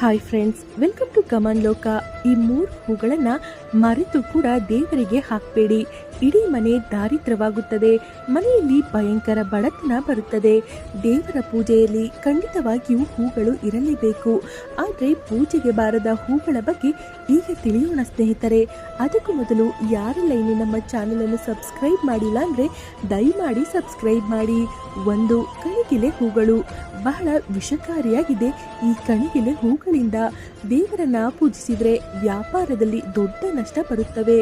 Hi friends welcome to ಕಮನ್ ಲೋಕ ಈ ಮೂರು ಹೂಗಳನ್ನ ಮರೆತು ಕೂಡ ದೇವರಿಗೆ ಹಾಕಬೇಡಿ. ಇಡೀ ಮನೆ ದಾರಿದ್ರವಾಗುತ್ತದೆ ಮನೆಯಲ್ಲಿ ಭಯಂಕರ ಬಡತನ ಬರುತ್ತದೆ. ದೇವರ ಪೂಜೆಯಲ್ಲಿ ಖಂಡಿತವಾಗಿಯೂ ಹೂಗಳು ಇರಲೇಬೇಕು. ಆದರೆ ಪೂಜೆಗೆ ಬಾರದ ಹೂಗಳ ಬಗ್ಗೆ ಈಗ ತಿಳಿಯೋಣ ಸ್ನೇಹಿತರೆ. ಅದಕ್ಕೂ ಮೊದಲು ಯಾರೆಲ್ಲ ಇನ್ನು ನಮ್ಮ ಚಾನೆಲ್ ಅನ್ನು ಸಬ್ಸ್ಕ್ರೈಬ್ ಮಾಡಿಲ್ಲ ಅಂದ್ರೆ ದಯಮಾಡಿ ಸಬ್ಸ್ಕ್ರೈಬ್ ಮಾಡಿ. ಒಂದು ಕಣಿಗಿಲೆ ಹೂಗಳು. ಬಹಳ ವಿಷಕಾರಿಯಾಗಿದೆ ಈ ಕಣಿಗಿಲೆ ಹೂಗಳಿಂದ. ದೇವರನ್ನ ಪೂಜಿಸಿದ್ರೆ ವ್ಯಾಪಾರದಲ್ಲಿ ದೊಡ್ಡ ನಷ್ಟ ಬರುತ್ತವೆ.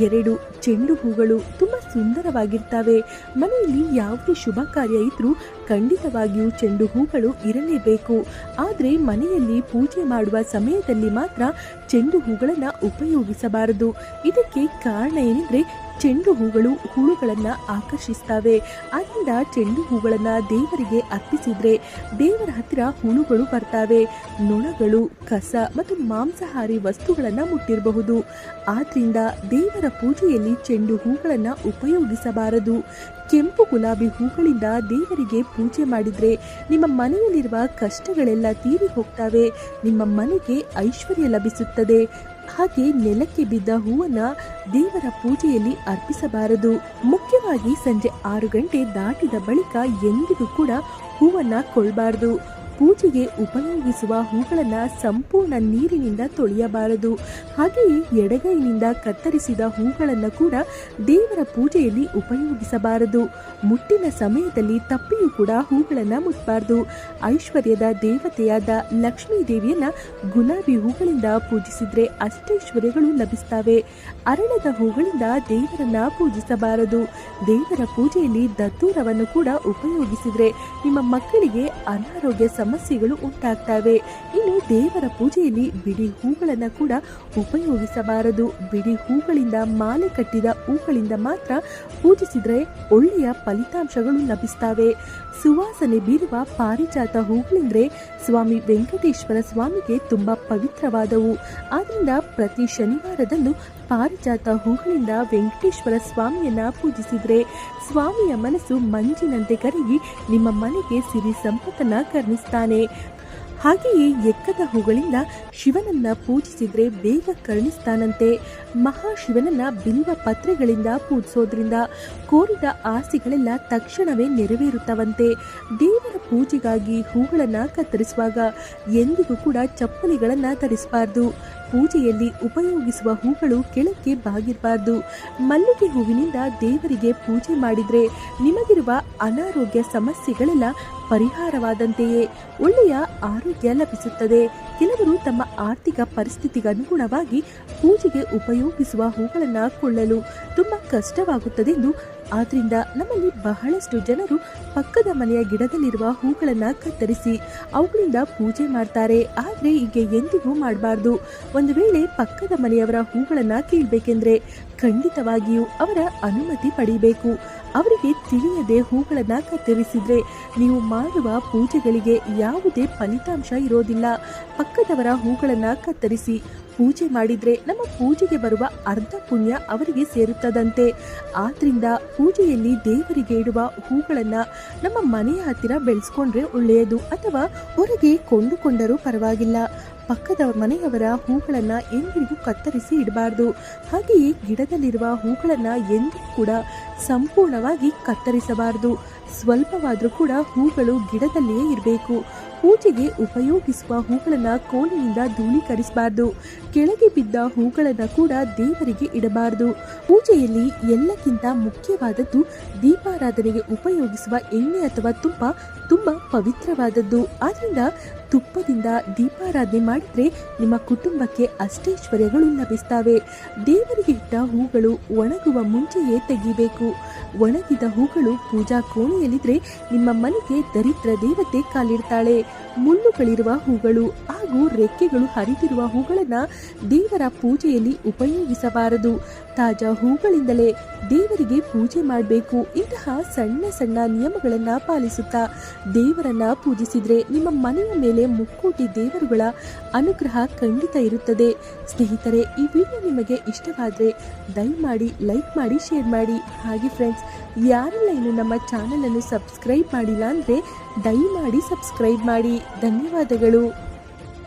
ಎರಡು ಚೆಂಡು ಹೂಗಳು ತುಂಬಾ ಸುಂದರವಾಗಿರ್ತವೆ. ಮನೆಯಲ್ಲಿ ಯಾವುದೇ ಶುಭ ಕಾರ್ಯ ಇದ್ರೂ ಖಂಡಿತವಾಗಿಯೂ ಚೆಂಡು ಹೂಗಳು ಇರಲೇಬೇಕು. ಆದರೆ ಮನೆಯಲ್ಲಿ ಪೂಜೆ ಮಾಡುವ ಸಮಯದಲ್ಲಿ ಮಾತ್ರ ಚೆಂಡು ಹೂಗಳನ್ನು ಉಪಯೋಗಿಸಬಾರದು. ಇದಕ್ಕೆ ಕಾರಣ ಏನೆಂದ್ರೆ ಚೆಂಡು ಹೂಗಳು ಹುಳುಗಳನ್ನ ಆಕರ್ಷಿಸ್ತವೆ. ಅದರಿಂದ ಚೆಂಡು ಹೂಗಳನ್ನ ದೇವರಿಗೆ ಅರ್ಪಿಸಿದ್ರೆ ದೇವರ ಹತ್ತಿರ ಹುಳುಗಳು ಬರ್ತವೆ. ನೊಣಗಳು, ಕಸ ಮತ್ತು ಮಾಂಸಾಹಾರಿ ವಸ್ತುಗಳನ್ನ ಮುಟ್ಟಿರಬಹುದು. ಆದ್ರಿಂದ ದೇವರ ಪೂಜೆಯಲ್ಲಿ ಚೆಂಡು ಹೂಗಳನ್ನ ಉಪಯೋಗಿಸಬಾರದು. ಕೆಂಪು ಗುಲಾಬಿ ಹೂಗಳಿಂದ ದೇವರಿಗೆ ಪೂಜೆ ಮಾಡಿದ್ರೆ ನಿಮ್ಮ ಮನೆಯಲ್ಲಿರುವ ಕಷ್ಟಗಳೆಲ್ಲ ತೀರಿ ಹೋಗ್ತವೆ. ನಿಮ್ಮ ಮನೆಗೆ ಐಶ್ವರ್ಯ ಲಭಿಸುತ್ತದೆ. ಹಾಗೆ ನೆಲಕ್ಕೆ ಬಿದ್ದ ಹೂವನ್ನ ದೇವರ ಪೂಜೆಯಲ್ಲಿ ಅರ್ಪಿಸಬಾರದು. ಮುಖ್ಯವಾಗಿ ಸಂಜೆ ಆರು ಗಂಟೆ ದಾಟಿದ ಬಳಿಕ ಎಂದಿಗೂ ಕೂಡ ಹೂವನ್ನ ಕೊಳ್ಬಾರ್ದು ಪೂಜೆಗೆ ಉಪಯೋಗಿಸುವ ಹೂಗಳನ್ನು ಸಂಪೂರ್ಣ ನೀರಿನಿಂದ ತೊಳೆಯಬಾರದು. ಹಾಗೆಯೇ ಎಡಗೈನಿಂದ ಕತ್ತರಿಸಿದ ಹೂಗಳನ್ನು ಕೂಡ ದೇವರ ಪೂಜೆಯಲ್ಲಿ ಉಪಯೋಗಿಸಬಾರದು. ಮುಟ್ಟಿನ ಸಮಯದಲ್ಲಿ ತಪ್ಪಿಯೂ ಕೂಡ ಹೂಗಳನ್ನು ಮುಟ್ಟಬಾರದು ಐಶ್ವರ್ಯದ ದೇವತೆಯಾದ ಲಕ್ಷ್ಮೀ ದೇವಿಯನ್ನ ಗುಲಾಬಿ ಹೂಗಳಿಂದ ಪೂಜಿಸಿದ್ರೆ ಅಷ್ಟೈಶ್ವರ್ಯಗಳು ಲಭಿಸ್ತವೆ. ಅರಳದ ಹೂಗಳಿಂದ ದೇವರನ್ನ ಪೂಜಿಸಬಾರದು. ದೇವರ ಪೂಜೆಯಲ್ಲಿ ದತ್ತೂರವನ್ನು ಕೂಡ ಉಪಯೋಗಿಸಿದ್ರೆ ನಿಮ್ಮ ಮಕ್ಕಳಿಗೆ ಅನಾರೋಗ್ಯ ಸಮಸ್ಯೆಗಳು ಉಂಟಾಗ್ತವೆ. ಇಲ್ಲಿ ದೇವರ ಪೂಜೆಯಲ್ಲಿ ಬಿಡಿ ಹೂಗಳನ್ನು ಕೂಡ ಉಪಯೋಗಿಸಬಾರದು. ಬಿಡಿ ಹೂಗಳಿಂದ ಮಾಲೆ ಕಟ್ಟಿದ ಹೂಗಳಿಂದ ಮಾತ್ರ ಪೂಜಿಸಿದರೆ ಒಳ್ಳೆಯ ಫಲಿತಾಂಶಗಳು ಲಭಿಸ್ತವೆ. ಸುವಾಸನೆ ಬೀರುವ ಪಾರಿಜಾತ ಹೂಗಳೆಂದರೆ ಸ್ವಾಮಿ ವೆಂಕಟೇಶ್ವರ ಸ್ವಾಮಿಗೆ ತುಂಬಾ ಪವಿತ್ರವಾದವು. ಆದ್ದರಿಂದ ಪ್ರತಿ ಶನಿವಾರದಂದು ಪಾರಿಜಾತ ಹೂಗಳಿಂದ ವೆಂಕಟೇಶ್ವರ ಸ್ವಾಮಿಯನ್ನ ಪೂಜಿಸಿದ್ರೆ ಸ್ವಾಮಿಯ ಮನಸ್ಸು ಮಂಜಿನಂತೆ ಕರಗಿ ನಿಮ್ಮ ಮನೆಗೆ ಸಿರಿ ಸಂಪತ್ತನ್ನ ಕರ್ಣಿಸ್ತಾನೆ. ಹಾಗೆಯೇ ಎಕ್ಕದ ಹೂಗಳಿಂದ ಶಿವನನ್ನ ಪೂಜಿಸಿದ್ರೆ ಬೇಗ ಕರುಣಿಸ್ತಾನಂತೆ. ಮಹಾಶಿವನನ್ನ ಬಿಲ್ವ ಪತ್ರೆಗಳಿಂದ ಪೂಜಿಸೋದ್ರಿಂದ ಕೋರಿದ ಆಸೆಗಳೆಲ್ಲ ತಕ್ಷಣವೇ ನೆರವೇರುತ್ತವಂತೆ. ದೇವರ ಪೂಜೆಗಾಗಿ ಹೂಗಳನ್ನ ಕತ್ತರಿಸುವಾಗ ಎಂದಿಗೂ ಕೂಡ ಚಪ್ಪಲಿಗಳನ್ನ ಧರಿಸಬಾರ್ದು. ಪೂಜೆಯಲ್ಲಿ ಉಪಯೋಗಿಸುವ ಹೂಗಳು ಕೆಳಕ್ಕೆ ಬಾಗಿರಬಾರ್ದು. ಮಲ್ಲಿಗೆ ಹೂವಿನಿಂದ ದೇವರಿಗೆ ಪೂಜೆ ಮಾಡಿದರೆ ನಿಮಗಿರುವ ಅನಾರೋಗ್ಯ ಸಮಸ್ಯೆಗಳೆಲ್ಲ ಪರಿಹಾರವಾದಂತೆಯೇ ಒಳ್ಳೆಯ ಆರೋಗ್ಯ ಲಭಿಸುತ್ತದೆ. ಕೆಲವರು ತಮ್ಮ ಆರ್ಥಿಕ ಪರಿಸ್ಥಿತಿಗೆ ಅನುಗುಣವಾಗಿ ಪೂಜೆಗೆ ಉಪಯೋಗಿಸುವ ಹೂಗಳನ್ನು ಕೊಳ್ಳಲು ತುಂಬ ಕಷ್ಟವಾಗುತ್ತದೆಂದು, ಆದ್ರಿಂದ ನಮ್ಮಲ್ಲಿ ಬಹಳಷ್ಟು ಜನರು ಪಕ್ಕದ ಮನೆಯ ಗಿಡದಲ್ಲಿರುವ ಹೂಗಳನ್ನು ಕತ್ತರಿಸಿ ಅವುಗಳಿಂದ ಪೂಜೆ ಮಾಡ್ತಾರೆ. ಆದರೆ ಹೀಗೆ ಎಂದಿಗೂ ಮಾಡಬಾರ್ದು. ಒಂದು ವೇಳೆ ಪಕ್ಕದ ಮನೆಯವರ ಹೂಗಳನ್ನು ಕೀಳ್ಬೇಕೆಂದ್ರೆ ಖಂಡಿತವಾಗಿಯೂ ಅವರ ಅನುಮತಿ ಪಡಿಬೇಕು. ಅವರಿಗೆ ತಿಳಿಯದೆ ಹೂಗಳನ್ನು ಕತ್ತರಿಸಿದ್ರೆ ನೀವು ಮಾಡುವ ಪೂಜೆಗಳಿಗೆ ಯಾವುದೇ ಫಲಿತಾಂಶ ಇರೋದಿಲ್ಲ. ಪಕ್ಕದವರ ಹೂಗಳನ್ನು ಕತ್ತರಿಸಿ ಪೂಜೆ ಮಾಡಿದ್ರೆ ನಮ್ಮ ಪೂಜೆಗೆ ಬರುವ ಅರ್ಧ ಪುಣ್ಯ ಅವರಿಗೆ ಸೇರುತ್ತದಂತೆ. ಆದ್ರಿಂದ ಪೂಜೆಯಲ್ಲಿ ದೇವರಿಗೆ ಇಡುವ ಹೂಗಳನ್ನ ನಮ್ಮ ಮನೆಯ ಹತ್ತಿರ ಬೆಳೆಸ್ಕೊಂಡ್ರೆ ಒಳ್ಳೆಯದು ಅಥವಾ ಹೊರಗೆ ಕೊಂಡುಕೊಂಡರೂ ಪರವಾಗಿಲ್ಲ. ಪಕ್ಕದ ಮನೆಯವರ ಹೂಗಳನ್ನು ಎಂದಿಗೂ ಕತ್ತರಿಸಿ ಇಡಬಾರ್ದು. ಹಾಗೆಯೇ ಗಿಡದಲ್ಲಿರುವ ಹೂಗಳನ್ನು ಎಂದಿಗೂ ಕೂಡ ಸಂಪೂರ್ಣವಾಗಿ ಕತ್ತರಿಸಬಾರದು. ಸ್ವಲ್ಪವಾದರೂ ಕೂಡ ಹೂಗಳು ಗಿಡದಲ್ಲಿಯೇ ಇರಬೇಕು. ಪೂಜೆಗೆ ಉಪಯೋಗಿಸುವ ಹೂಗಳನ್ನ ಕೋಲಿನಿಂದ ಧೂಳೀಕರಿಸಬಾರ್ದು. ಕೆಳಗೆ ಬಿದ್ದ ಹೂಗಳನ್ನ ಕೂಡ ದೇವರಿಗೆ ಇಡಬಾರದು. ಪೂಜೆಯಲ್ಲಿ ಎಲ್ಲಕ್ಕಿಂತ ಮುಖ್ಯವಾದದ್ದು ದೀಪಾರಾಧನೆಗೆ ಉಪಯೋಗಿಸುವ ಎಣ್ಣೆ ಅಥವಾ ತುಪ್ಪ ತುಂಬಾ ಪವಿತ್ರವಾದದ್ದು. ಆದ್ದರಿಂದ ತುಪ್ಪದಿಂದ ದೀಪಾರಾಧನೆ ಮಾಡಿದ್ರೆ ನಿಮ್ಮ ಕುಟುಂಬಕ್ಕೆ ಅಷ್ಟೈಶ್ವರ್ಯಗಳು ಲಭಿಸ್ತವೆ. ದೇವರಿಗೆ ಇಟ್ಟ ಹೂಗಳು ಒಣಗುವ ಮುಂಚೆಯೇ ತೆಗಿಬೇಕು. ಒಣಗಿದ ಹೂಗಳು ಪೂಜಾ ಕೋಣೆಯಲ್ಲಿದ್ರೆ ನಿಮ್ಮ ಮನೆಗೆ ದರಿದ್ರ ದೇವತೆ ಕಾಲಿಡ್ತಾಳೆ. ಮುಳ್ಳುಗಳಿರುವ ಹೂಗಳು ಹಾಗೂ ರೆಕ್ಕೆಗಳು ಹರಿದಿರುವ ಹೂಗಳನ್ನು ದೇವರ ಪೂಜೆಯಲ್ಲಿ ಉಪಯೋಗಿಸಬಾರದು. ತಾಜಾ ಹೂಗಳಿಂದಲೇ ದೇವರಿಗೆ ಪೂಜೆ ಮಾಡಬೇಕು. ಇಂತಹ ಸಣ್ಣ ಸಣ್ಣ ನಿಯಮಗಳನ್ನು ಪಾಲಿಸುತ್ತಾ ದೇವರನ್ನ ಪೂಜಿಸಿದ್ರೆ ನಿಮ್ಮ ಮನೆಯ ಮೇಲೆ ಮುಕ್ಕೋಟಿ ದೇವರುಗಳ ಅನುಗ್ರಹ ಖಂಡಿತ ಇರುತ್ತದೆ. ಸ್ನೇಹಿತರೆ, ಈ ವಿಡಿಯೋ ನಿಮಗೆ ಇಷ್ಟವಾದರೆ ದಯಮಾಡಿ ಲೈಕ್ ಮಾಡಿ, ಶೇರ್ ಮಾಡಿ. ಹಾಗೆ ಫ್ರೆಂಡ್ಸ್ ಯಾರೆಲ್ಲ ಇನ್ನು ನಮ್ಮ ಚಾನಲನ್ನು ಸಬ್ಸ್ಕ್ರೈಬ್ ಮಾಡಿಲ್ಲ ಅಂದರೆ ದಯಮಾಡಿ ಸಬ್ಸ್ಕ್ರೈಬ್ ಮಾಡಿ. ಧನ್ಯವಾದಗಳು.